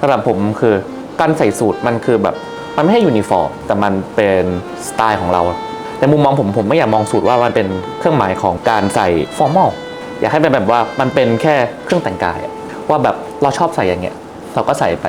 สำหรับผมคือการใส่สูตรมันคือแบบมันไม่ให้ยูนิฟอร์มแต่มันเป็นสไตล์ของเราแต่มุมมองผมผมไม่อยากมองสูตรว่ามันเป็นเครื่องหมายของการใส่ฟอร์มอลอยากให้เป็นแบบว่ามันเป็นแค่เครื่องแต่งกายว่าแบบเราชอบใส่อย่างเงี้ยเราก็ใส่ไป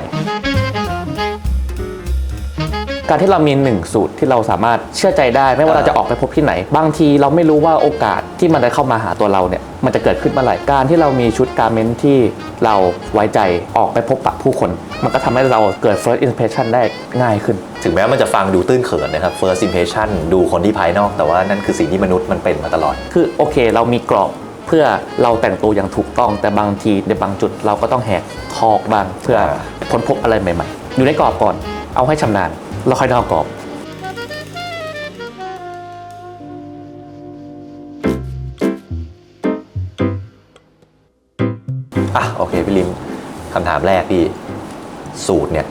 การที่เรามีหนึ่งสูตรที่เราสามารถเชื่อใจได้ ไม่ว่าเราจะออกไปพบที่ไหน บางทีเราไม่รู้ว่าโอกาสที่มันจะเข้ามาหาตัวเราเนี่ยมันจะเกิดขึ้นเมื่อไหร่การที่เรามีชุดการเมนที่เราไว้ใจออกไปพบปะผู้คน มันก็ทำให้เราเกิด first impression ได้ง่ายขึ้น ถึงแม้มันจะฟังดูตื้นเขินนะครับ first impression ดูคนที่ภายนอก แต่ว่านั่นคือสิ่งที่มนุษย์มันเป็นมาตลอด คือโอเค เรามีกรอบเพื่อเราแต่งตัวอย่างถูกต้อง แต่บางทีในบางจุดเราก็ต้องแหกคอกบ้างเพื่ออ่าค้นพบอะไรใหม่ ๆ อยู่ในกรอบก่อนเอาให้ชำนาญ แล้วค่อยนอกกรอบ อะโอเคพี่ลิมคำถามแรกพี่ สูตรเนี่ย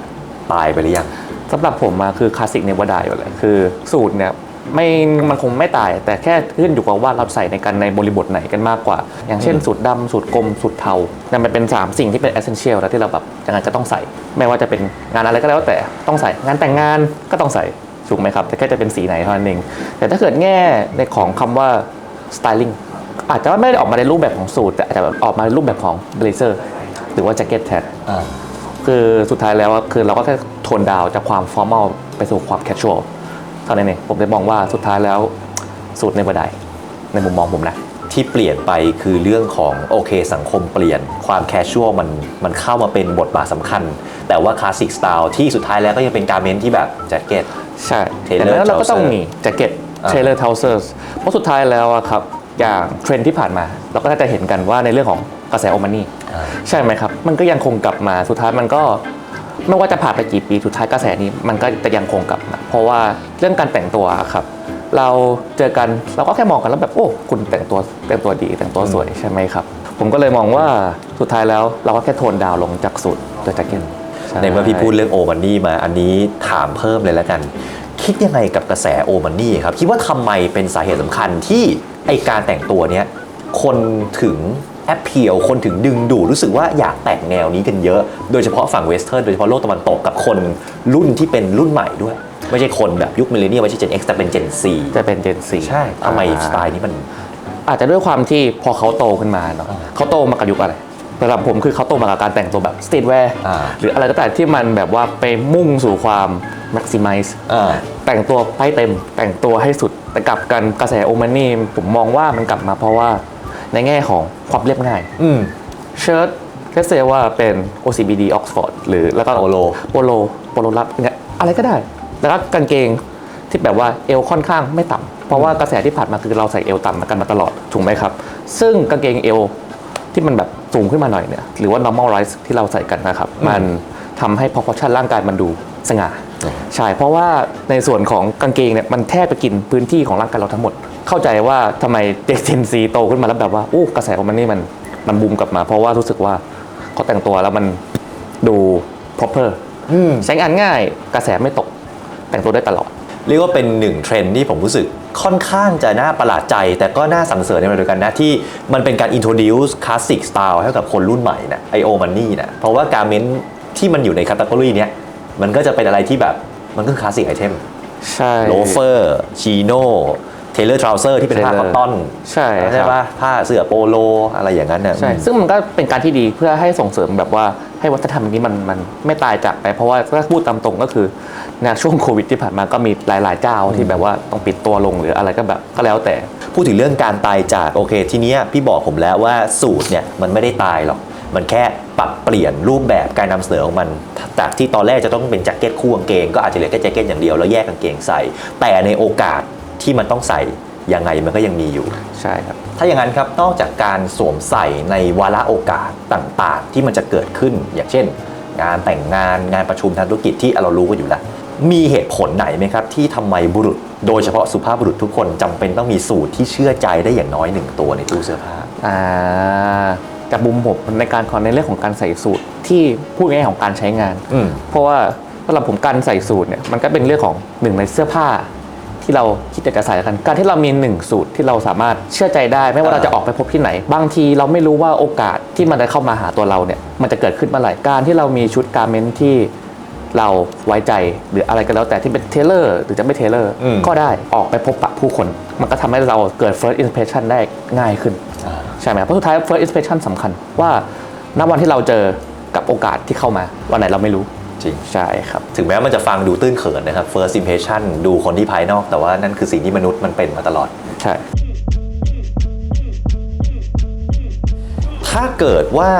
ตายไปหรือยังสำหรับผมมาคือคลาสสิกเนวดายอยู่เลยคือสูตรเนี่ย ไม่มันคงไม่ตายแต่แค่ขึ้นอยู่กับว่าเราใส่ในกันในบริบทไหนกันมากกว่า อย่างเช่นสูตรดำสูตรกลมสูตรเทาเนี่ยมันเป็น 3 สิ่งที่เป็น essential แล้วที่เราแบบยังไงก็ต้องใส่ ไม่ว่าจะเป็นงานอะไรก็แล้วแต่ต้องใส่งานแต่งงานก็ต้องใส่ถูกไหมครับ แต่แค่จะเป็นสีไหนเท่านั้นเองแต่ถ้าเกิดแง่ในของคำว่า styling อาจจะไม่ได้ออกมาในรูปแบบของสูตรแต่อาจจะแบบออกมาในรูปแบบของ blazer หรือว่า jacket tag คือสุดท้ายแล้วอะคือเราก็แค่โทนดาวน์จากความฟอร์ม l ลไปสู่ความแคชชวล เท่านั้นเองผมเลยมองว่าสุดท้ายแล้วสูตรในบันไดในมุมมองผมนะ ที่เปลี่ยนไปคือเรื่องของโอเคสังคมเปลี่ยนความแคชชวลมันมันเข้ามาเป็นบทบาทสำคัญ แต่ว่าคลาสสิกสไตล์ที่สุดท้ายแล้วก็ยังเป็นการเมนที่แบบแจ็คเก็ต ใช่ Tailor แต่แล้วเราก็ต้อง trouser มีแจ็คเก็ตอ่าเทเลอร์ทาวเซอร์เพราะสุดท้ายแล้วอะครับ อย่างเทรนด์ที่ผ่านมา เราก็น่าจะเห็นกันว่าในเรื่องของกระแสโอมานี่ใช่ไหมครับ มันก็ยังคงกลับมา สุดท้ายมันก็ ไม่ว่าจะผ่านไปกี่ปีสุดท้ายกระแสนี้มันก็จะยังคงกลับมาเพราะว่าเรื่องการแต่งตัวครับ เราเจอกันเราก็แค่มองกันแล้วแบบโอ้คุณแต่งตัวแต่งตัวดีแต่งตัวสวยใช่ไหมครับ ผมก็เลยมองว่าสุดท้ายแล้วเราก็แค่โทนดาวลงจากสูตรตัวแจ็คเก็ตในเมื่อพี่พูดเรื่องโอมันนี่มา อันนี้ถามเพิ่มเลยแล้วกัน คิดยังไงกับกระแสโอมันนี่ครับ คิดว่าทำไมเป็นสาเหตุสำคัญที่ไอการแต่งตัวเนี้ยคนถึง แอปเพียวคนถึงดึงดูดรู้สึกว่าอยากแต่งแนวนี้กันเยอะ โดยเฉพาะฝั่งเวสเทิร์นโดยเฉพาะโลกตะวันตกกับคนรุ่นที่เป็นรุ่นใหม่ด้วย ไม่ใช่คนแบบยุคมิเลเนียลไม่ใช่ Gen X แต่เป็น Gen Z จะเป็นเจนซีใช่ทำไมสไตล์นี้มัน อาจจะด้วยความที่พอเขาโตขึ้นมาเนาะเขาโตมากับยุคอะไรสำหรับผมคือเขาโตมากับการแต่งตัวแบบสตรีทแวร์อ่า หรืออะไรก็แต่ที่มันแบบว่าไปมุ่งสู่ความ maximize อ่า แต่งตัวให้เต็มแต่งตัวให้สุดแต่กลับกันกระแสโอมานี่ผมมองว่ามันกลับมาเพราะว่า ในแง่ของความเรียบง่ายอืมเชิ้ตเลสเซว่าเป็น OCBD Oxford หรือแล้วก็โปโลโปโลโปโลรับเนี่ยอะไรก็ได้ แล้วก็กางเกงที่แบบว่าเอวค่อนข้างไม่ต่ำเพราะว่ากระแสที่ผ่านมาคือเราใส่เอวต่ำมากันมาตลอดถูกไหมครับ ซึ่งกางเกงเอวที่มันแบบสูงขึ้นมาหน่อยเนี่ยหรือว่า normal rise ที่เราใส่กันนะครับ มันทำให้ proportion ร่างกายมันดูสง่าอืม ใช่เพราะว่าในส่วนของกางเกงเนี่ยมันแทบไปกินพื้นที่ของร่างกายเราทั้งหมด เข้าใจว่าทำไมเจเจนซีโตขึ้นมาแล้วแบบว่าอู้กระแสของมันนี่มันมันบูมกลับมา เพราะว่ารู้สึกว่าเขาแต่งตัวแล้วมันดู proper อืมใช้งานง่ายกระแสไม่ตก แต่งตัวได้ตลอด เรียกว่าเป็นหนึ่งเทรนด์ที่ผมรู้สึกค่อนข้างจะน่าประหลาดใจ แต่ก็น่าสังเสริญในเวลาเดียวกันนะที่มันเป็นการ introduce classic style ให้กับคนรุ่นใหม่นะไอโอมันนี่นะเพราะว่าการเมนที่มันอยู่ในคัตตา o r y เนี้ย มันก็จะเป็นอะไรที่แบบมันก็คือคลาสสิกไอเทมใช่โลเฟอร์ชีโน่เทเลอร์ทราวเซอร์ที่เป็นผ้าคอ Tailor ตตอนใช่ครับใช่ปะผ้าเสื้อโปโลอะไรอย่างนั้นเนี่ยใช่ซึ่งมันก็เป็นการที่ดีเพื่อให้ส่งเสริมแบบว่าให้วัฒนธรรมนี้มันมันไม่ตายจากไป เพราะว่าถ้าพูดตามตรงก็คือในช่วงโควิดที่ผ่านมาก็มีหลาย ๆ เจ้าที่แบบว่าต้องปิดตัวลงหรืออะไรก็แบบก็แล้วแต่ พูดถึงเรื่องการตายจากโอเค ทีเนี้ยพี่บอกผมแล้วว่าสูตรเนี่ยมันไม่ได้ตายหรอก มันแค่ปรับเปลี่ยนรูปแบบการนำเสนอของมันจากที่ตอนแรกจะต้องเป็นแจ็คเก็ตคู่กางเกง ก็อาจจะเหลือแค่แจ็คเก็ตอย่างเดียวแล้วแยกกางเกงใส่ แต่ในโอกาสที่มันต้องใส่ยังไงมันก็ยังมีอยู่ใช่ครับ ถ้าอย่างนั้นครับนอกจากการสวมใส่ในวาระโอกาสต่างๆ ที่มันจะเกิดขึ้น อย่างเช่น งานแต่งงานงานประชุมทางธุรกิจที่เรารู้กันอยู่แล้วมีเหตุผลไหนไหมครับ ที่ทำไมบุรุษ โดยเฉพาะสุภาพบุรุษทุกคนจำเป็นต้องมีสูตรที่เชื่อใจได้อย่างน้อยหนึ่งตัวในตู้เสื้อผ้าอ่า จากมุมผมในการขอในเรื่องของการใส่สูตรที่พูดง่ายๆของการใช้งาน อืม เพราะว่าสำหรับผมการใส่สูตรเนี่ยมันก็เป็นเรื่องของหนึ่งในเสื้อผ้า ที่ที่เราคิดจะกระใส่กัน การที่เรามีหนึ่งสูตรที่เราสามารถเชื่อใจได้ ไม่ว่าอ่า เราจะออกไปพบที่ไหน บางทีเราไม่รู้ว่าโอกาสที่มันจะเข้ามาหาตัวเราเนี่ยมันจะเกิดขึ้นเมื่อไหร่การที่เรามีชุดการเมนที่เราไว้ใจหรืออะไรก็แล้วแต่ที่เป็นเทเลอร์หรือจะไม่เทเลอร์อืม ก็ได้ออกไปพบปะผู้คน มันก็ทำให้เราเกิด first impression ได้ง่ายขึ้น ใช่ไหมเพราะสุดท้าย first impression สำคัญว่าณวันที่เราเจอกับโอกาสที่เข้ามา วันไหนเราไม่รู้จริงใช่ครับ ถึงแม้มันจะฟังดูตื้นเขินนะครับ first impression ดูคนที่ภายนอก แต่ว่านั่นคือสิ่งที่มนุษย์มันเป็นมาตลอด ใช่ ถ้าเกิดว่า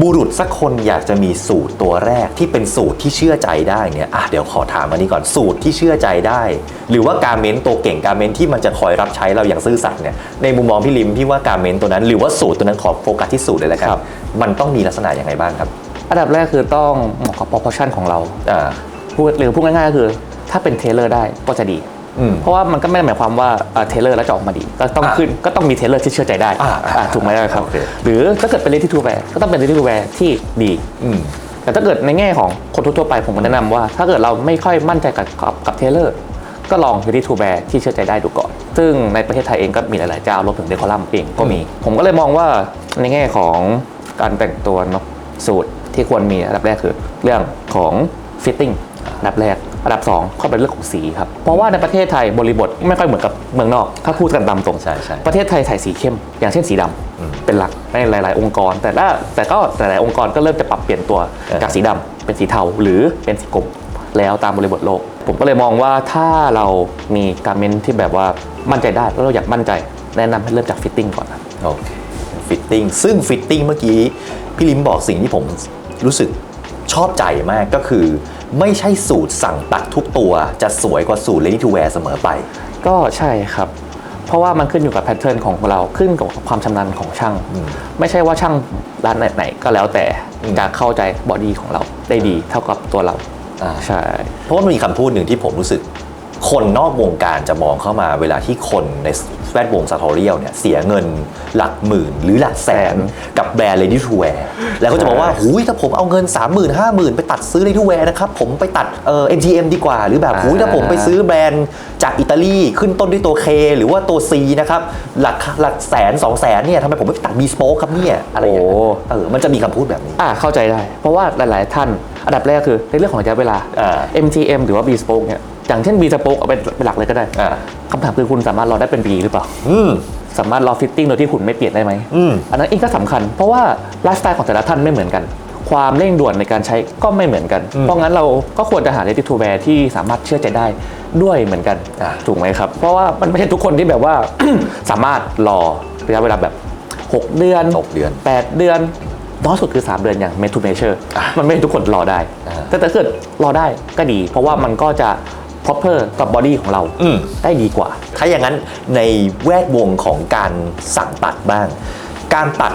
บุรุษสักคนอยากจะมีสูตรตัวแรกที่เป็นสูตรที่เชื่อใจได้เนี่ยอะเดี๋ยวขอถามอันนี้ก่อนสูตรที่เชื่อใจได้ หรือว่าการเมนต์ตัวเก่งการเมนต์ที่มันจะคอยรับใช้เราอย่างซื่อสัตย์เนี่ยในมุมมองพี่ลิมพี่ว่าการเมนต์ตัวนั้น หรือว่าสูตรตัวนั้นขอโฟกัสที่สูตรเลยแล้วกันครับมันต้องมีลักษณะอย่างไรบ้างครับ อันดับแรกคือต้องเหมาะกับ proportion ของเราอ่าพูดหรือพูดง่ายๆก็คือ ถ้าเป็นเทเลอร์ได้ก็จะดีอืม เพราะว่ามันก็ไม่ได้หมายความว่าเทเลอร์แล้วจะออกมาดีก็ต้องอ่าขึ้นก็ต้องมีเทเลอร์ที่เชื่อใจได้อ่าอ่าถูกไหมครับโอเคหรือถ้าเกิดเป็น ready to wear ก็ต้องเป็น ready to wear ที่ดีอืมแต่ถ้าเกิดในแง่ของคนทั่วๆไปผมก็แนะนำว่า ถ้าเกิดเราไม่ค่อยมั่นใจกับกับกับเทเลอร์ก็ลอง ready to wear ที่เชื่อใจได้ดูก่อน ซึ่งในประเทศไทยเองก็มีหลายๆเจ้ารวมถึงเดคอลัมเองก็มี ผมก็เลยมองว่าในแง่ของการแต่งตัวเนาะสูตรที่ควรมีอันดับแรกคือ เรื่องของ fitting อันดับแรก อันดับ 2 ก็เป็นเรื่องของสีครับ เพราะว่าในประเทศไทยบริบทไม่ค่อยเหมือนกับเมืองนอก ถ้าพูดกันตามตรงใช่ใช่ประเทศไทยใส่สีเข้ม อย่างเช่นสีดำเป็นหลักในหลาย ๆ องค์กร แต่ละแต่ก็หลายๆองค์กรก็เริ่มจะปรับเปลี่ยนตัวเออจากสีดำเป็นสีเทาหรือเป็นสีกรมแล้วตามบริบทโลก ผมก็เลยมองว่าถ้าเรามีการเมนที่แบบว่ามั่นใจได้แล้วเราอยากมั่นใจ แนะนำให้เริ่มจากฟิตติ้งก่อนนะโอเคฟิตติ้งซึ่งฟิตติ้งเมื่อกี้พี่ลิมบอกสิ่งที่ผมรู้สึก ชอบใจมากก็คือ ไม่ใช่สูตรสั่งตัดทุกตัว จะสวยกว่าสูตร ready to wear เสมอไป ก็ใช่ครับ เพราะว่ามันขึ้นอยู่กับแพทเทิร์นของเราขึ้นกับความชำนาญของช่างไม่ใช่ว่าช่างร้านไหนๆก็แล้วแต่อืมจะเข้าใจบอดี้ของเราได้ดีเท่ากับตัวเราอ่า ใช่ เพราะว่ามันมีคำพูดหนึ่งที่ผมรู้สึก คนนอกวงการจะมองเข้ามาเวลาที่คนในแวดวงซาทอเรียลเนี่ยเสียเงินหลักหมื่นหรือหลักแสนกับแบรนด์ Ready to Wear แล้วก็จะบอกว่าหูยถ้าผมเอาเงิน 3 0 0 0 0 5 0,000ไปตัดซื้อ Ready to Wear นะครับ ผมไปตัดเอ่อ MGM ดีกว่า หรือแบบหูยถ้าผมไปซื้อแบรนด์จากอิตาลีขึ้นต้นด้วยตัว K หรือว่าตัว C นะครับ หลักหลักแสนสองแสนเนี่ยทำไมผมไม่ไปตัด B Spoke ครับเนี่ยอะไรอย่างเงี้ยโอ้เออมันจะมีคำพูดแบบนี้อ่าเข้าใจได้ เพราะว่าหลาย ๆ ท่านอันดับแรกคือในเรื่องของระยะเวลาอ่า MTM หรือว่า B Spoke เนี่ย อย่างเช่น B Spoke เอาเป็นเป็นหลักเลยก็ได้อ่า คำถามคือคุณสามารถรอได้เป็นปีหรือเปล่า อืม สามารถรอฟิตติ้งโดยที่หุ่นไม่เปลี่ยนได้ไหม อืม อันนั้นเองก็สำคัญ เพราะว่าไลฟ์สไตล์ของแต่ละท่านไม่เหมือนกัน ความเร่งด่วนในการใช้ก็ไม่เหมือนกัน เพราะงั้นเราก็ควรจะหา ready to wear ที่สามารถเชื่อใจได้ด้วยเหมือนกัน อ่าถูกไหมครับ เพราะว่ามันไม่ใช่ทุกคนที่แบบว่า สามารถรอระยะเวลาแบบ 6 เดือน หกเดือน 8 เดือนน้อยสุดคือ 3 เดือนอย่าง made to measure อะมันไม่ให้ทุกคนรอได้อ่าแต่ถ้าเกิดรอได้ก็ดี เพราะว่ามันก็จะ proper กับบอดี้ของเราอืม ได้ดีกว่า ถ้าอย่างนั้นในแวดวงของการสั่งตัดบ้าง การตัด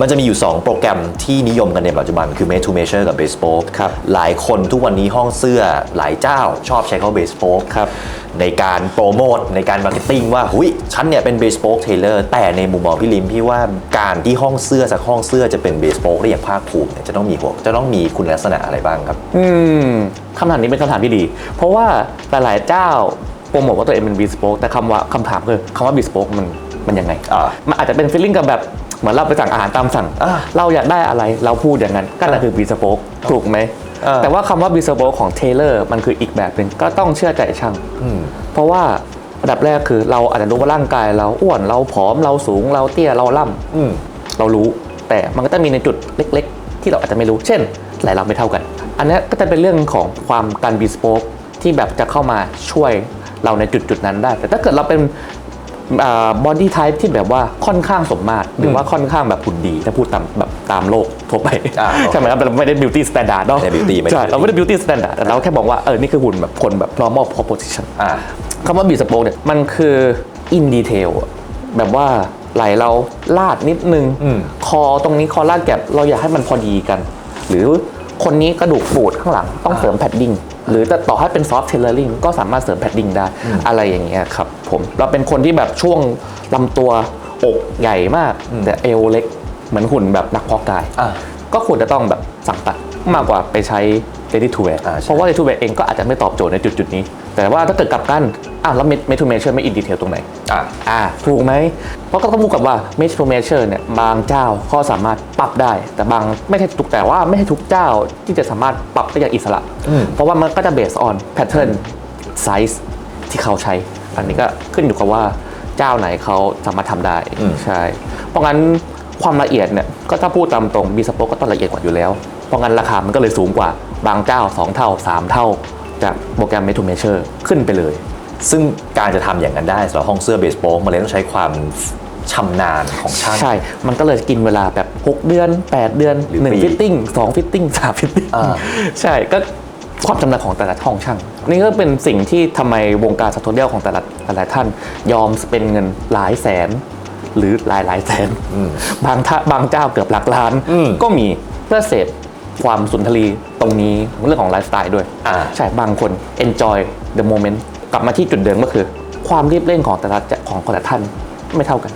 มันจะมีอยู่ 2 โปรแกรมที่นิยมกันในปัจจุบันคือ Made to Measure กับ Bespoke ครับหลายคนทุกวันนี้ห้องเสื้อหลายเจ้าชอบใช้คำว่า Bespoke ครับ ในการโปรโมทในการมาร์เก็ตติ้งว่าหุยฉันเนี่ยเป็น Bespoke Tailor แต่ในมุมมองพี่ลิมพี่ว่าการที่ห้องเสื้อสักห้องเสื้อจะเป็น Bespoke ได้อย่างภาคภูมิเนี่ยจะต้องมีหัวจะต้องมีคุณลักษณะอะไรบ้างครับ อืมคำถามนี้เป็นคำถามที่ดี เพราะว่าหลายๆเจ้าโปรโมทว่าตัวเองเป็น bespoke แต่คำว่าคำถามคือคำว่า bespoke มันมันยังไงอ่ามันอาจจะเป็น feeling กับแบบเหมือนเราไปสั่งอาหารตามสั่งอ่าเราอยากได้อะไรเราพูดอย่างนั้นก็นั่นคือ bespoke ถูกไหมอ่า แต่ว่าคำว่า bespoke ของ Taylor มันคืออีกแบบหนึ่งก็ต้องเชื่อใจช่างอืมเพราะว่าอันดับแรกคือเราอาจจะรู้ว่าร่างกายเราอ้วนเราผอมเราสูงเราเตี้ยเราล่ำอืมเรารู้ แต่มันก็จะมีในจุดเล็ก ๆ ที่เราอาจจะไม่รู้ เช่นไหล่เราไม่เท่ากัน อันนี้ก็จะเป็นเรื่องของความการบีสโปกที่แบบจะเข้ามาช่วยเราในจุดจุดๆนั้นได้ แต่ถ้าเกิดเราเป็น บอดี้ไทป์ที่แบบว่าค่อนข้างสมมาตรหรือว่าค่อนข้างแบบหุ่นดี ถ้าพูดตามแบบตามโลกทั่วไปอ่าใช่ไหมครับเราไม่ได้ beauty standard เนาะไม่ได้ beauty ไม่ได้ใช่ beauty เราไม่ได้ beauty standard แต่เราแค่บอกว่าเออนี่คือหุ่นแบบคนแบบ normal proportion อ่าคำว่าบีสโปกเนี่ยมันคือ in detail อะแบบว่าไหลเราลาดนิดนึงอืมคอตรงนี้คอลาดแก็บเราอยากให้มันพอดีกัน หรือคนนี้กระดูกปูดข้างหลังต้องเสริมแพดดิ้ง หรือจะต่อให้เป็นซอฟต์เทเลอร์ลิงก็สามารถเสริมแพดดิ้งได้อะไรอย่างเงี้ยครับผมเราเป็นคนที่แบบช่วงลำตัวอกใหญ่มาก แต่เอวเล็กเหมือนหุ่นแบบนักเพาะกายอ่าก็ควรจะต้องแบบสั่งตัด มากกว่าไปใช้ ready to wear อ่าใช่ เพราะว่า ready to wear เองก็อาจจะไม่ตอบโจทย์ในจุดจุดๆนี้ แต่ว่าถ้าเกิดกลับกันอ้าวแล้ว made to measure ไม่ in detail ตรงไหน อะ อ่าถูกไหม เพราะก็ต้องพูดกับว่า made to measure เนี่ยบางเจ้าก็สามารถปรับได้ แต่บางไม่ใช่ทุกแต่ว่าไม่ใช่ทุกเจ้าที่จะสามารถปรับได้อย่างอิสระ อืม เพราะว่ามันก็จะ based on pattern size ที่เขาใช้ อันนี้ก็ขึ้นอยู่กับว่าเจ้าไหนเขาสามารถทำได้ใช่ เพราะงั้นความละเอียดเนี่ยก็ถ้าพูดตามตรงบีสโปก็ต้องละเอียดกว่าอยู่แล้ว เพราะงั้นราคามันก็เลยสูงกว่าบางเจ้า 2 เท่า 3 เท่า จากโปรแกรม Made to Measure ขึ้นไปเลย ซึ่งการจะทำอย่างนั้นได้สำหรับห้องเสื้อเบสโป๊กมันเลยต้องใช้ความชำนาญของช่างใช่ มันก็เลยกินเวลาแบบ 6 เดือน 8 เดือนหรือ1ปีฟิตติ้ง2ฟิตติ้ง3ฟิตติ้งอ่าใช่ก็ความชำนาญของแต่ละห้องช่าง นี่ก็เป็นสิ่งที่ทำไมวงการสตูดิโอของแต่ละแต่ละท่านยอมเป็นเงินหลายแสน หรือหลายหลายแสนบางท่าบางเจ้าเกือบหลักล้านอืมก็มีเพื่อเสพ ความสุนทรีตรงนี้เรื่องของไลฟ์สไตล์ด้วยอ่า ใช่บางคน enjoy the moment กลับมาที่จุดเดิมก็คือ ความรีบเร่งของแต่ละของแต่ละท่านไม่เท่ากัน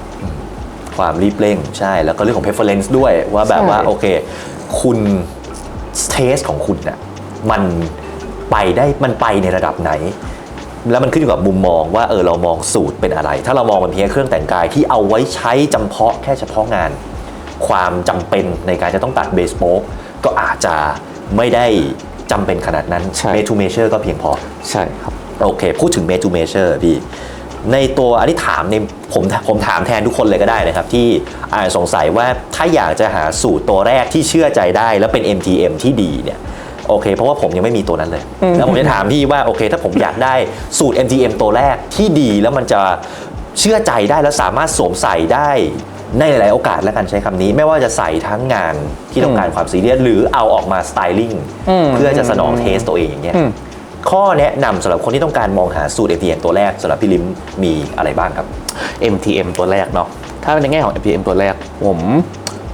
ความรีบเร่งใช่ แล้วก็เรื่องของ preference ด้วยว่าแบบว่า ใช่ โอเค คุณเทสของคุณน่ะมันไปได้มันไปในระดับไหน แล้วมันขึ้นอยู่กับมุมมองว่าเออเรามองสูตรเป็นอะไร ถ้าเรามองมันเพียงแค่เครื่องแต่งกายที่เอาไว้ใช้จำเพาะแค่เฉพาะงาน ความจำเป็นในการจะต้องตัดเบสโป๊ก ก็อาจจะไม่ได้จำเป็นขนาดนั้น ใช่ made to measure ก็เพียงพอ ใช่ครับ โอเค พูดถึง made to measure พี่ ในตัวอันนี้ถามในผมผมถามแทนทุกคนเลยก็ได้นะครับ ที่อาจสงสัยว่าถ้าอยากจะหาสูตรตัวแรกที่เชื่อใจได้ แล้วเป็น MTM ที่ดีเนี่ยโอเค เพราะว่าผมยังไม่มีตัวนั้นเลย แล้วผมจะถามพี่ว่าโอเค ถ้าผมอยากได้สูตร MTM ตัวแรกที่ดีแล้วมันจะเชื่อใจได้แล้วสามารถสวมใส่ได้ ในหลาย ๆ โอกาสแล้วกันใช้คำนี้ ไม่ว่าจะใส่ทั้งงานที่ต้องการความซีเรียสหรือเอาออกมาสไตลิ่งอืมเพื่อจะสนองเทสตัวเองอย่างเงี้ยอืม ข้อแนะนำสำหรับคนที่ต้องการมองหาสูตร MTM ตัวแรกสำหรับพี่ลิมมีอะไรบ้างครับ MTM ตัวแรกเนาะ ถ้าในแง่ของ MTM ตัวแรก ผม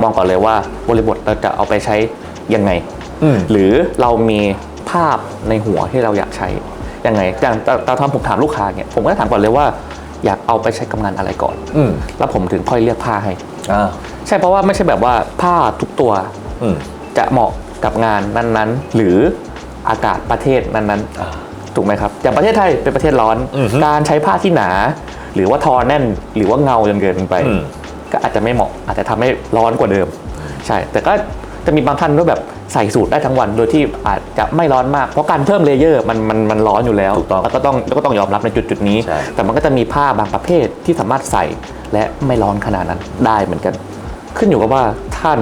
มองก่อนเลยว่าบริบทเราจะเอาไปใช้ยังไง อืม หรือเรามีภาพในหัวที่เราอยากใช้ยังไงอย่างตตอนทำผมถามลูกค้าเนี่ยผมก็ถามก่อนเลยว่า อยากเอาไปใช้กับงานอะไรก่อน อืมแล้วผมถึงค่อยเลือกผ้าให้ อ่าใช่เพราะว่าไม่ใช่แบบว่าผ้าทุกตัวอืม จะเหมาะกับงานนั้นๆ หรืออากาศประเทศนั้นอ่าๆถูกไหมครับอย่างประเทศไทยเป็นประเทศร้อน อือฮึการใช้ผ้าที่หนา หรือว่าทอแน่น หรือว่าเงาจนเกินไป อืม ก็อาจจะไม่เหมาะอาจจะทำให้ร้อนกว่าเดิม ใช่ แต่ก็ จะมีบางท่านก็แบบใส่สูทได้ทั้งวัน โดยที่อาจจะไม่ร้อนมาก เพราะการเพิ่มเลเยอร์มันมันมันร้อนอยู่แล้วถูกต้องแล้วก็ต้องแล้วก็ต้องยอมรับในจุดจุดๆนี้ ใช่ แต่มันก็จะมีผ้าบางประเภทที่สามารถใส่และไม่ร้อนขนาดนั้นได้เหมือนกัน ขึ้นอยู่กับว่าท่าน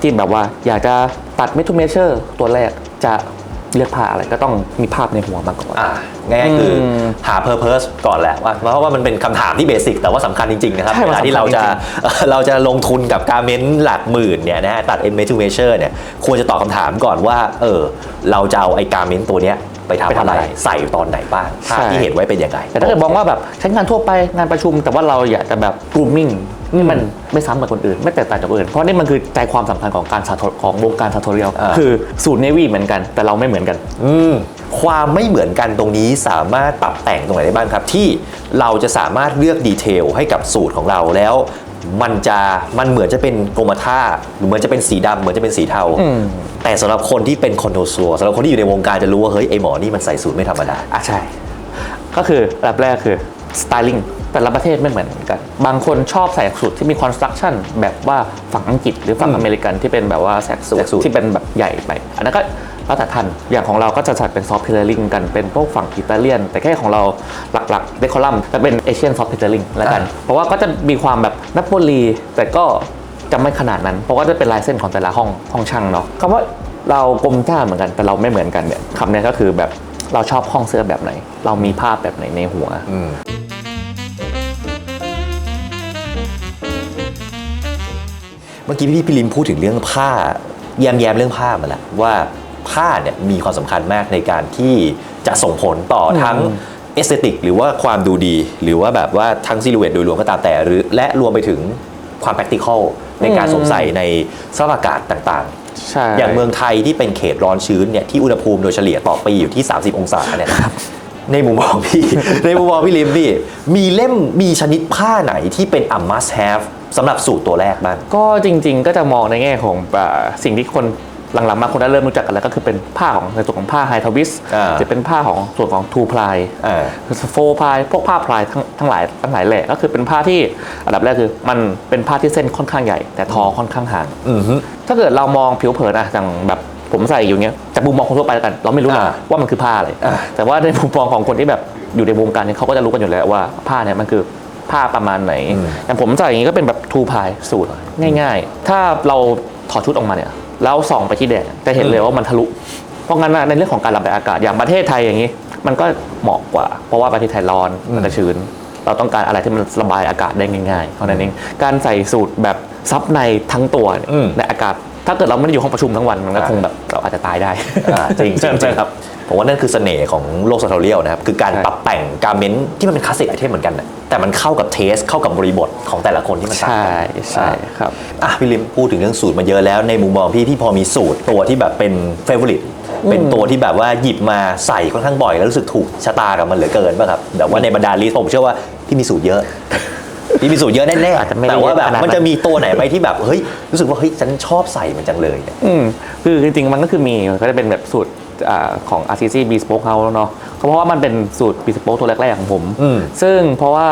ที่แบบว่าอยากจะตัดเมทูเมเชอร์ตัวแรกจะ เลือกผ้าอะไรก็ต้องมีภาพในหัวมาก่อน อ่าง่ายๆคืออมหา purpose ก่อนแหละว่าเพราะว่ามันเป็นคำถามที่เบสิกแต่ว่าสำคัญจริง ๆ นะครับใช่เวลาที่มันเราสำคัญจะจริเราจะลงทุนกับการเมนต์หลักหมื่นเนี่ยนะฮะตัด M to measure เนี่ยควรจะตอบคำถามก่อนว่าเออเราจะเอาไอ้การเมนต์ตัวเนี้ย ไปทำไปทำอะไรอะไร ใส่ตอนไหนบ้างภาพใช่ที่เห็นไว้เป็นยังไงแต่ถ้าเกิดมองว่าแบบใช้งานทั่วไปงานประชุม แต่ว่าเราอยากจะแบบ grooming นี่มันไม่ซ้ำกับคนอื่น ไม่แตกต่างจากคนอื่น เพราะนี่มันคือใจความสำคัญของการสาธของวงการซาโทเรียลอ่าคือสูตรเนวี่เหมือนกัน แต่เราไม่เหมือนกันอืมความไม่เหมือนกันตรงนี้สามารถปรับแต่งตรงไหนได้บ้างครับ ที่เราจะสามารถเลือกดีเทลให้กับสูตรของเราแล้ว มันจะมันเหมือนจะเป็นกรมท่าหรือเหมือนจะเป็นสีดำเหมือนจะเป็นสีเทา อืม แต่สำหรับคนที่เป็นคอนโทรซัวสำหรับคนที่อยู่ในวงการจะรู้ว่าเฮ้ยไอหมอนี่มันใส่สูตรไม่ธรรมดา อะใช่ ก็คือระดับแรกคือ styling แต่ละประเทศไม่เหมือนกัน บางคนชอบใส่สูทที่มี construction แบบว่าฝั่งอังกฤษหรือฝั่งอืมอเมริกันที่เป็นแบบว่าแสกสูแสทกสูทที่เป็นแบบใหญ่ไป อันนั้นก็ แล้วแต่ท่านอย่างของเราก็จะจัดเป็น soft tailoring กันเป็นพวกฝั่งอิตาเลียน แต่แค่ของเราหลักๆเดคอลัมจะเป็น Asian soft tailoring แล้วกัน เพราะว่าก็จะมีความแบบนัปโปลีแต่ก็จะไม่ขนาดนั้น เพราะว่าจะเป็นลายเส้นของแต่ละห้องห้องช่างเนาะคำว่าเรากลมจ้าเหมือนกันแต่เราไม่เหมือนกันเนี่ยคำเนี้ยก็คือแบบเราชอบห้องเสื้อแบบไหน เรามีภาพแบบไหนในหัวอืมเมื่อกี้พี่พี่ลิมพูดถึงเรื่องผ้าแยมแยมๆเรื่องผ้ามาแล้วว่า ผ้าเนี่ยมีความสำคัญมากในการที่จะส่งผลต่ออมทั้งเอสเตติกหรือว่าความดูดี หรือว่าแบบว่าทั้งซิลูเวตโดยรวมก็ตามแต่หรือและรวมไปถึงความ practical ในการสวมใส่ในสภาพอากาศต่างๆใช่อย่างเมืองไทยที่เป็นเขตร้อนชื้นเนี่ยที่อุณหภูมิโดยเฉลี่ยต่อปีอยู่ที่ 30 องศาเนี่ยในมุมมองพี่ ในมุมมองพี่ลิมพี่ มีเล่มมีชนิดผ้าไหนที่เป็น a must have สำหรับสูตรตัวแรกบ้าง ก็จริง ๆ ก็จะมองในแง่ของอ่าสิ่งที่คน หลังๆมาคนได้เริ่มรู้จักกันแล้วก็คือเป็นผ้าของในส่วนของผ้าไฮทวิสอ่าจะเป็นผ้าของส่วนของทูพลายอ่า โฟพลายพวกผ้าพลายทั้งทั้งหลายทั้งหลายแหละก็คือเป็นผ้าที่อันดับแรกคือมันเป็นผ้าที่เส้นค่อนข้างใหญ่ แต่ทอค่อนข้างห่าง อือฮึ ถ้าเกิดเรามองผิวเผินอะอย่างแบบผมใส่อยู่เนี้ยจากมุมมองคนทั่วไปแล้วกัน เราไม่รู้หรอกอ่าว่ามันคือผ้าอะไรอ่า แต่ว่าในมุมมองของคนที่แบบอยู่ในวงการเนี่ยเขาก็จะรู้กันอยู่แล้วว่าผ้าเนี่ยมันคือผ้าประมาณไหนอย่างผมใส่อย่างนี้ก็เป็นแบบทูพายสูตรง่าย ๆ ถ้าเราถอดชุดออกมาเนี่ย แล้วส่องไปที่แดดจะเห็นเลยว่ามันทะลุ เพราะงั้นนะในเรื่องของการระบายอากาศอย่างประเทศไทยอย่างนี้ มันก็เหมาะกว่า เพราะว่าประเทศไทยร้อนมันจะชื้น เราต้องการอะไรที่มันระบายอากาศได้ง่ายๆเท่านั้นเองการใส่สูตรแบบซับในทั้งตัวเนี่ยอืมในอากาศ ถ้าเกิดเราไม่ได้อยู่ห้องประชุมทั้งวันมันก็อ่าคงแบบเราอาจจะตายได้อ่าจริงใช่จริงใช่ครับ ผมว่านั่นคือเสน่ห์ของโลกสตอเรียลนะครับ คือการใช่ปรับแต่งการเมนต์ที่มันเป็นคลาสสิกไอเทมเหมือนกันนะแต่มันเข้ากับเทสเข้ากับบริบทของแต่ละคนที่มันต่างใช่กันใช่ครับ อะพี่ลิมพูดถึงเรื่องสูตรมาเยอะแล้วในมุมมองพี่พี่พอมีสูตรตัวที่แบบเป็นเฟเวอริตเป็นตัวที่แบบว่าหยิบมาใส่ค่อนข้างบ่อยแล้วรู้สึกถูกชะตากับมันเหลือเกินป่ะครับแต่ว่าในบรรดาลิสต์ผมเชื่อว่าพี่มีสูตรเยอะพี่มีสูตรเยอะแน่อาจจะไม่ๆได้แต่ว่าแบบขนาดนั้นมันจะมีตัวไหนไหมที่แบบเฮ้ยรู้สึกว่าเฮ้ยฉันชอบใส่มันจังเลยเนี่ยอืมคือจริงๆมันก็คือมีมันก็จะเป็นแบบสูตรอ่า ของ RCC Bespoke House เนาะเพราะว่ามันเป็นสูตร Bespoke ตัวแรกๆของผม อืม ซึ่งเพราะว่า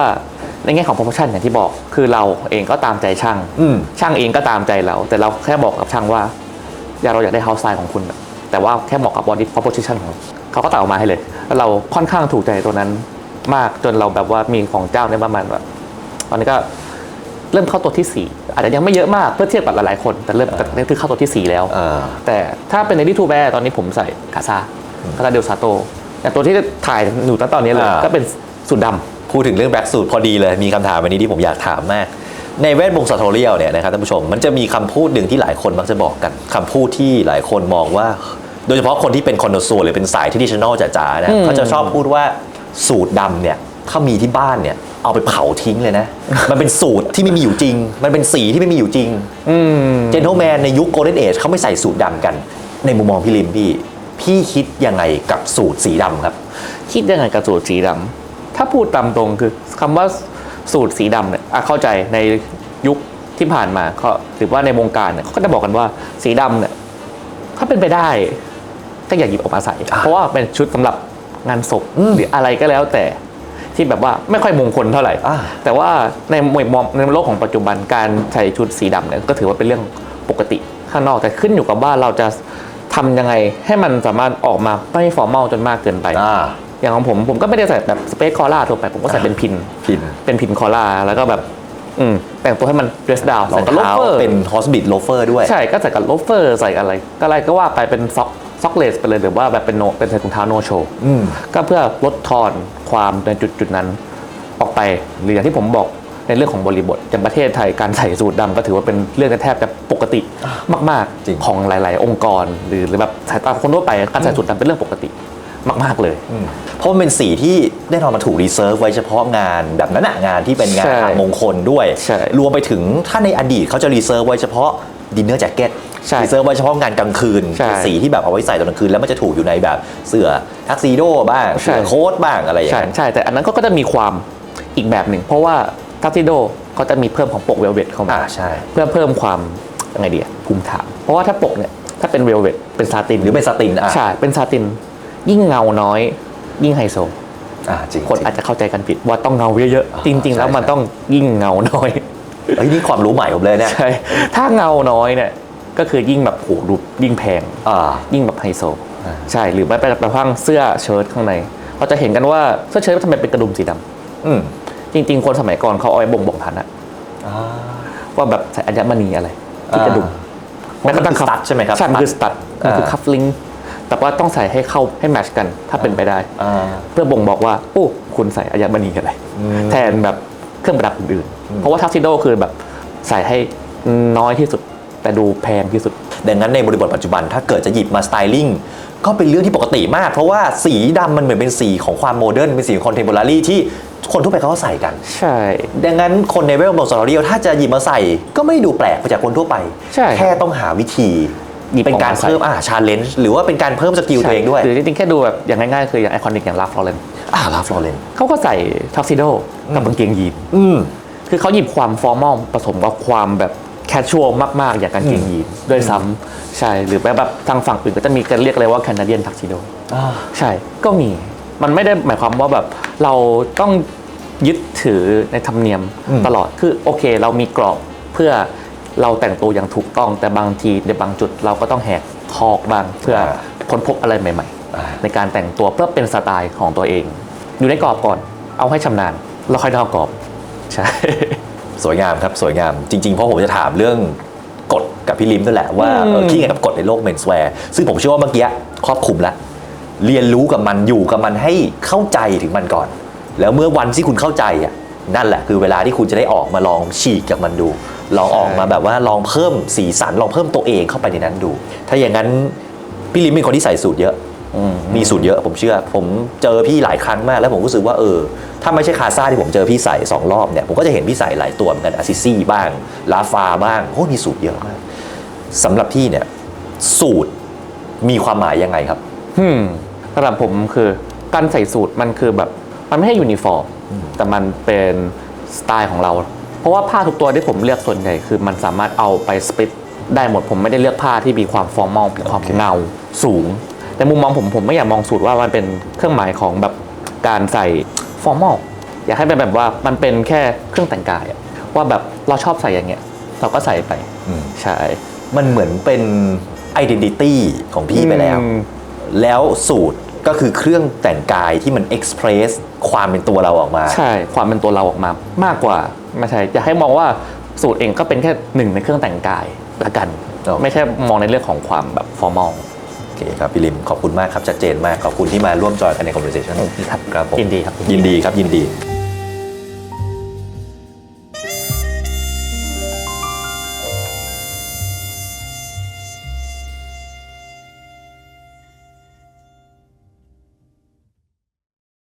ในแง่ของ promotion อย่างที่บอกคือเราเองก็ตามใจช่าง อืม ช่างเองก็ตามใจเรา แต่เราแค่บอกกับช่างว่า อยากเราอยากได้ house style ของคุณอะแต่ว่าแค่เหมาะกับ body proposition ของเราเขาก็ตัดออกมาให้เลยแล้วเราค่อนข้างถูกใจตัวนั้นมากจนเราแบบว่ามีของเจ้าในยประมาณแบบตอนนี้ก็ เริ่มเข้าตัวที่ 4 อาจจะยังไม่เยอะมากเพื่อเทียบกับหลายๆคน แต่เริ่มแต่นี่คือเข้าตัวที่ 4 แล้ว อ่า แต่ถ้าเป็นในที่ทูแบร์ตอนนี้ผมใส่คาซาคาซาเดลซาโตแต่ตัวที่ถ่ายอยู่ตั้งตอนนี้เลยอ่า ก็เป็นสูตรดำ พูดถึงเรื่องแบ็กสูตรพอดีเลย มีคำถามวันนี้ที่ผมอยากถามมาก ในแวดวงสตอเรียลเนี่ยนะครับท่านผู้ชมมันจะมีคำพูดหนึ่งที่หลายคนมักจะบอกกันคำพูดที่หลายคนมองว่า โดยเฉพาะคนที่เป็นคอนโดซัวหรือเป็นสายที่ดิชแนลจ๋าๆนะอืมเขาจะชอบพูดว่าสูตรดำเนี่ย ถ้ามีที่บ้านเนี่ย เอาไปเผาทิ้งเลยนะ มันเป็นสูตรที่ไม่มีอยู่จริง มันเป็นสีที่ไม่มีอยู่จริงอืมเจน t l e แมนในยุคโกลเด้นเอจเขาไม่ใส่สูตรดำกัน ในมุมมองพี่ลิมพี่ พี่คิดยังไงกับสูตรสีดำครับ คิดยังไงกับสูตรสีดำถ้าพูดตามตรงคือคำว่าสูตรสีดำเนี่ยอะเข้าใจในยุคที่ผ่านมาเขาหรือว่าในวงการเนี่ยเขาก็จะบอกกันว่าสีดำเนี่ยถ้าเป็นไปได้ก็อย่าหยิบออกมาใส่อะเพราะว่าเป็นชุดสำหรับงานศพอืมหรืออะไรก็แล้วแต่ ที่แบบว่าไม่ค่อยมงคลเท่าไหร่ อ่า แต่ว่าในมุมมองในโลกของปัจจุบันการใส่ชุดสีดำเนี่ยก็ถือว่าเป็นเรื่องปกติข้างนอกแต่ขึ้นอยู่กับว่าเราจะทำยังไงให้มันสามารถออกมาไม่ฟอร์มอลจนมากเกินไป อ่าอย่างของผมผมก็ไม่ได้ใส่แบบสเปซคอล่าทั่วไป ผมก็ใส่เป็นพิน พินเป็นพินคอล่าแล้วก็แบบ อืมแต่งตัวให้มันเดรสดาวรอใส่งกับโลเท้าเฟอร์ เป็นฮอสบิทโลเฟอร์ด้วย ใช่ก็ใส่กับโลเฟอร์ใส่อะไร ก็อะไรก็ว่าไปเป็นซ็อกซ็อกเลสไปเลยหรือว่าแบบเป็นโนเป็นใส่ถุงเท้าโนโชว์อืม ก็เพื่อลดทอน ความในจุดจุดๆนั้นออกไปหรืออย่างที่ผมบอกในเรื่องของบริบทอย่างประเทศไทยการใส่สูทดำก็ถือว่าเป็นเรื่องแทบจะปกติมากจริงๆของหลาย ๆ องค์กรหรือหรือแบบสายตาคนทั่วไปการใส่สูทดำเป็นเรื่องปกติมาก ๆ เลย เพราะมันเป็นสีที่แน่นอนมันถูกรีเซิร์ฟไว้เฉพาะงานแบบนั้นอะงานที่เป็นงานใช่ทางมงคลด้วยใช่รวมไปถึงถ้าในอดีตเขาจะรีเซิร์ฟไว้เฉพาะดินเนอร์แจ็คเก็ต ใช่รีเซิร์ฟไว้เฉพาะงานกลางคืนใช่สีที่แบบเอาไว้ใส่ตอนกลางคืน แล้วมันจะถูกอยู่ในแบบเสื้อทักซีโดบ้างใช่ เสื้อโค้ทบ้างอะไรอย่างใช่เงี้ย ใช่แต่อันนั้นก็ก็จะมีความอีกแบบหนึ่ง เพราะว่าทักซิโดเขาจะมีเพิ่มของปกเวลเวทเข้ามาอ่าใช่ เพื่อเพิ่มความยังไงดีอะภูมิฐานเพราะว่าถ้าปกเนี่ยถ้าเป็นเวลเวทเป็นซาตินหรือเป็นสตินอะใช่เป็นซาตินยิ่งเงาน้อย ยิ่งไฮโซ อ่าจริงคนอาจจะเข้าใจกันผิดว่าต้องเงาเยอะอ๋อๆจริง ๆ แล้วมันใช่ต้องยิ่งเงาน้อย เฮ้ยนี่ความรู้ใหม่ผมเลยเนี่ย ใช่ ถ้าเงาน้อยเนี่ย ก็คือยิ่งแบบโหดูยิ่งแพง อ่า ยิ่งแบบไฮโซอ่าใช่หรือไม่ไปกระทั่งเสื้อเชิ้ตข้างในเราจะเห็นกันว่าเสื้อเชิ้ตทำไมเป็นกระดุมสีดำอืมจริง ๆ คนสมัยก่อนเขาเอาไว้บ่งบอกฐานะอ่า ว่าแบบใส่อัญมณีอะไรที่อ่ากระดุมเพราะมันคือ stud ใช่ไหมครับใช่มันคือสตัดมันคืออ่า คัฟลิงแต่ว่าต้องใส่ให้เข้าให้แมทชกันถ้าเป็นไปได้ อ่า เพื่อบ่งบอกว่าโอ้คุณใส่อัญมณีอะไร แทนแบบเครื่องประดับอื่นๆ เพราะว่าทักซิโดคือแบบใส่ให้น้อยที่สุด แต่ดูแพงที่สุด ดังนั้นในบริบทปัจจุบันถ้าเกิดจะหยิบมาสไตลิ่งก็เป็นเรื่องที่ปกติมาก เพราะว่าสีดำมันเหมือนเป็นสีของความโมเดิร์นเป็นสีของคอนเทม p อรารีที่คนทั่วไปเขาก็ใส่กัน ใช่ ดังนั้นคนในเวลบอลสตอรี่ถ้าจะหยิบมาใส่ก็ไม่ดูแปลกไปจากคนทั่วไปใช่แค่ต้องหาวิธีหยิบเป็นการออกมาใส่เพิ่มอ่าชาเลนจ์หรือว่าเป็นการเพิ่มสกิลตัวเองด้วย หรือจริงๆแค่ดูแบบอย่างง่ายๆคืออย่างไอคอนิกอย่างลาฟลอเรนอ่าลาฟลอเรนเขาก็ใส่ทักซิโดกับกางเกงยีนอืมคือเขาหยิบความฟอร์มอลผสมกับความแบบ แแคชชวลมากๆ อย่างกางเกงยีนด้วยซ้ำใช่หรือแบบทางฝั่งอื่นก็จะมีการเรียกเลยว่าแคนาเดียนทักซิโดใช่ก็มีมันไม่ได้หมายความว่าแบบเราต้องยึดถือในธรรมเนียมอืม ตลอดคือโอเค เรามีกรอบเพื่อเราแต่งตัวอย่างถูกต้อง แต่บางทีในบางจุดเราก็ต้องแหกคอกบ้างเพื่อค้นพบอะไรใหม่อ่าๆในการแต่งตัวเพื่อเป็นสไตล์ของตัวเอง อยู่ในกรอบก่อน เอาให้ชำนาญ แล้วค่อยนอกกรอบ ใช่ สวยงามครับสวยงามจริงๆ เพราะผมจะถามเรื่องกฎกับพี่ลิมนั่นแหละว่าอืมเออคิดยังไงกับกฎในโลกเมนสแวร์ซึ่งผมเชื่อว่าเมื่อกี้ครอบคลุมแล้วเรียนรู้กับมันอยู่กับมันให้เข้าใจถึงมันก่อน แล้วเมื่อวันที่คุณเข้าใจอะนั่นแหละคือเวลาที่คุณจะได้ออกมาลองฉีกจากมันดู ลองออกมาแบบว่าลองเพิ่มสีสันลองเพิ่มตัวเองเข้าไปในนั้นดู ถ้าอย่างนั้นพี่ลิมเป็นคนที่ใส่สูตรเยอะอื มมีสูตรเยอะผมเชื่อ ผมเจอพี่หลายครั้งมาก แล้วผมรู้สึกว่าเออ ถ้าไม่ใช่คาซ่าที่ผมเจอพี่ใส่สองรอบเนี่ย ผมก็จะเห็นพี่ใส่หลายตัวเหมือนกันอาซิซี่บ้าง ลาฟาบ้างโอ้มีสูตรเยอะมากสำหรับพี่เนี่ย สูตรมีความหมายยังไงครับอืมสำหรับผมคือการใส่สูตรมันคือแบบ มันไม่ใช่ยูนิฟอร์มแต่มันเป็นสไตล์ของเรา เพราะว่าผ้าทุกตัวที่ผมเลือกส่วนใหญ่คือมันสามารถเอาไปสปิตได้หมดผมไม่ได้เลือกผ้าที่มีความฟอร์มอลมีความเงาสูง แต่มุมมองผมผมไม่อยากมองสูตรว่ามันเป็นเครื่องหมายของแบบการใส่ฟอร์มอลอยากให้เป็นแบบว่ามันเป็นแค่เครื่องแต่งกายอะว่าแบบเราชอบใส่อย่างเงี้ยเราก็ใส่ไปอืม ใช่ มันเหมือนเป็นไอดีนิตี้ของพี่ไปแล้ว อืม แล้วสูตรก็คือเครื่องแต่งกายที่มันเอ็กซ์เพรสความเป็นตัวเราออกมา ใช่ความเป็นตัวเราออกมามากกว่าไม่ใช่อยากให้มองว่าสูตรเองก็เป็นแค่หนึ่งในเครื่องแต่งกายละกัน โอเค ไม่ใช่มองในเรื่องของความแบบฟอร์มอลโอ เคครับพี่ลิมขอบคุณมากครับชัดเจนมากขอบคุณที่มาร่วมจอยกันใน conversation ครับครับผมยินดีครับยินดีครับยินดี